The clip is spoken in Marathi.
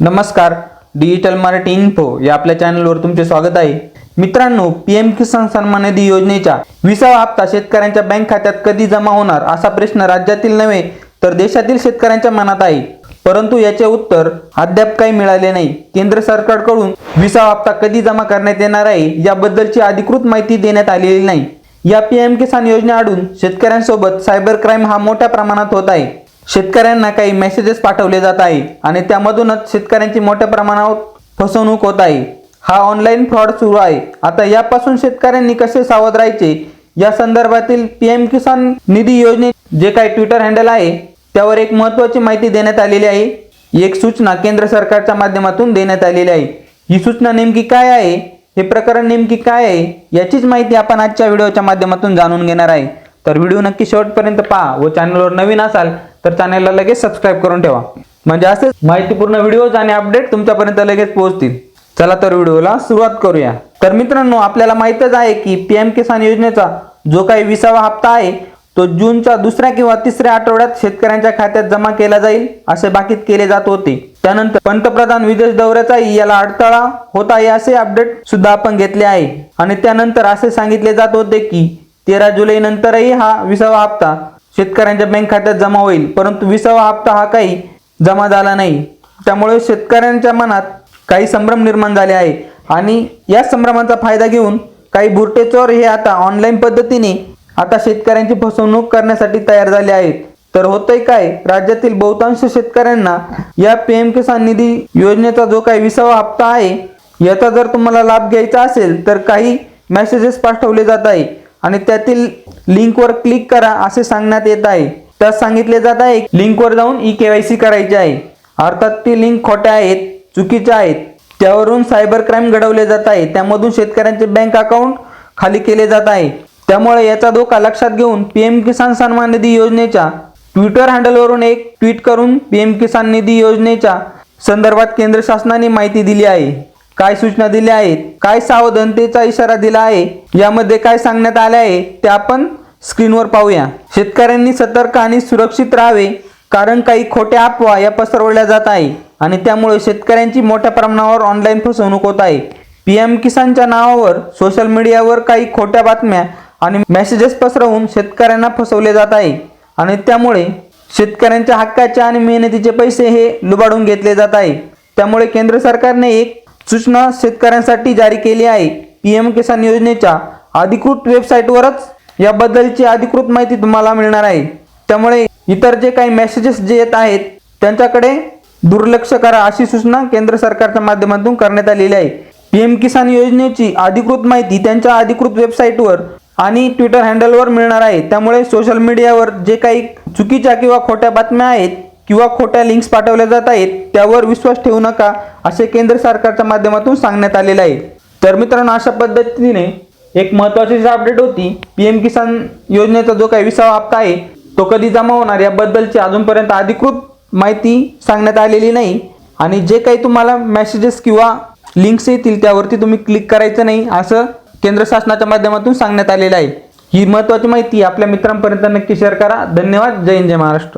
नमस्कार डिजिटल मराठी इन्फो या आपल्या चॅनलवर तुमचे स्वागत आहे. मित्रांनो पीएम किसान सन्मान निधी योजनेच्या विसावा हप्ता शेतकऱ्यांच्या बँक खात्यात कधी जमा होणार असा प्रश्न राज्यातील नव्हे तर देशातील शेतकऱ्यांच्या मनात आहे. परंतु याचे उत्तर अद्याप काही मिळाले नाही. केंद्र सरकारकडून विसावा हप्ता कधी जमा करण्यात येणार आहे याबद्दलची अधिकृत माहिती देण्यात आलेली नाही. या पी एम किसान योजनेआडून शेतकऱ्यांसोबत सायबर क्राईम हा मोठ्या प्रमाणात होत आहे. शेतकऱ्यांना काही मेसेजेस पाठवले जात आहे आणि त्यामधूनच शेतकऱ्यांची मोठ्या प्रमाणावर फसवणूक होत आहे. हा ऑनलाईन फ्रॉड सुरू आहे. आता यापासून शेतकऱ्यांनी कसे सावध राहायचे? या संदर्भातील पी एम किसान निधी योजने जे काही ट्विटर हँडल आहे त्यावर एक महत्त्वाची माहिती देण्यात आलेली आहे. एक सूचना केंद्र सरकारच्या माध्यमातून देण्यात आलेली आहे. ही सूचना नेमकी काय आहे? हे प्रकरण नेमकी काय आहे? याचीच माहिती आपण आजच्या व्हिडिओच्या माध्यमातून जाणून घेणार आहे. तर व्हिडिओ नक्की शेवटपर्यंत पहा. व चॅनलवर नवीन असाल तर चॅनलला लगेच सबस्क्राईब करून ठेवा. म्हणजे असेच माहितीपूर्ण व्हिडिओज आणि अपडेट तुमच्यापर्यंत लगेच पोहोचतील. चला तर व्हिडिओला सुरुवात करूया. तर मित्रांनो आपल्याला माहितच आहे की पीएम किसान योजनेचा जो काही विसावा हप्ता आहे तो जूनच्या दुसऱ्या किंवा तिसऱ्या आठवड्यात शेतकऱ्यांच्या खात्यात जमा केला जाईल असे बाकीत केले जात होते. त्यानंतर पंतप्रधान विदेश दौऱ्याचाही याला अडथळा होत आहे असे अपडेट सुद्धा आपण घेतले आहे. आणि त्यानंतर असे सांगितले जात होते की तेरा जुलै नंतरही हा विसावा हप्ता शेतकऱ्यांच्या बँक खात्यात जमा होईल. परंतु विसावा हप्ता हा काही जमा झाला नाही. त्यामुळे शेतकऱ्यांच्या मनात काही संभ्रम निर्माण झाले आहे. आणि या संभ्रमाचा फायदा घेऊन काही बुरटे चोर हे आता ऑनलाईन पद्धतीने आता शेतकऱ्यांची फसवणूक करण्यासाठी तयार झाले आहेत. तर होतंय काय? राज्यातील बहुतांश शेतकऱ्यांना या पीएम किसान निधी योजनेचा जो काही विसावा हप्ता आहे याचा जर तुम्हाला लाभ घ्यायचा असेल तर काही मेसेजेस पाठवले जात आहे आणि त्यातील लिंकवर क्लिक करा असे सांगण्यात येत आहे. त्यात सांगितले जात आहे लिंकवर जाऊन ई केवायसी करायची आहे. अर्थात ती लिंक खोट्या आहेत चुकीच्या आहेत. त्यावरून सायबर क्राईम घडवले जात आहे. त्यामधून शेतकऱ्यांचे बँक अकाउंट खाली केले जात आहे. त्यामुळे याचा धोका लक्षात घेऊन पी एम किसान सन्मान निधी योजनेच्या ट्विटर हँडलवरून एक ट्विट करून पी एम किसान निधी योजनेच्या संदर्भात केंद्र शासनाने माहिती दिली आहे. काय सूचना दिल्या आहेत? काय सावधानतेचा इशारा दिला आहे? यामध्ये काय सांगण्यात आले आहे? ते आपण स्क्रीनवर पाहूया. शेतकऱ्यांनी सतर्क आणि सुरक्षित राहावे कारण काही खोट्या अफवा या पसरवल्या जात आहे आणि त्यामुळे शेतकऱ्यांची मोठ्या प्रमाणावर ऑनलाईन फसवणूक होत आहे. पी एम किसानच्या नावावर सोशल मीडियावर काही खोट्या बातम्या आणि मेसेजेस पसरवून शेतकऱ्यांना फसवले जात आहे आणि त्यामुळे शेतकऱ्यांच्या हक्काचे आणि मेहनतीचे पैसे हे लुबाडून घेतले जात आहे. त्यामुळे केंद्र सरकारने एक सूचना शेतकऱ्यांसाठी जारी केली आहे. पी एम किसान योजनेच्या अधिकृत वेबसाईटवरच याबद्दलची अधिकृत माहिती तुम्हाला मिळणार आहे. त्यामुळे इतर जे काही मेसेजेस जे येत आहेत त्यांच्याकडे दुर्लक्ष करा अशी सूचना केंद्र सरकारच्या माध्यमातून करण्यात आलेली आहे. पी एम किसान योजनेची अधिकृत माहिती त्यांच्या अधिकृत वेबसाईटवर आणि ट्विटर हँडलवर मिळणार आहे. त्यामुळे सोशल मीडियावर जे काही चुकीच्या किंवा खोट्या बातम्या आहेत किंवा खोट्या लिंक्स पाठवल्या जात आहेत त्यावर विश्वास ठेवू नका असे केंद्र सरकारच्या माध्यमातून सांगण्यात आलेले आहे. तर मित्रांनो अशा पद्धतीने एक महत्त्वाची जी अपडेट होती पी एम किसान योजनेचा जो काही विसावा हप्ता आहे तो कधी जमा होणार याबद्दलची अजूनपर्यंत अधिकृत माहिती सांगण्यात आलेली नाही. आणि जे काही तुम्हाला मेसेजेस किंवा लिंक्स येतील त्यावरती तुम्ही क्लिक करायचं नाही असं केंद्र शासनाच्या माध्यमातून सांगण्यात आलेलं आहे. ही महत्त्वाची माहिती आपल्या मित्रांपर्यंत नक्की शेअर करा. धन्यवाद. जय हिंद जय महाराष्ट्र.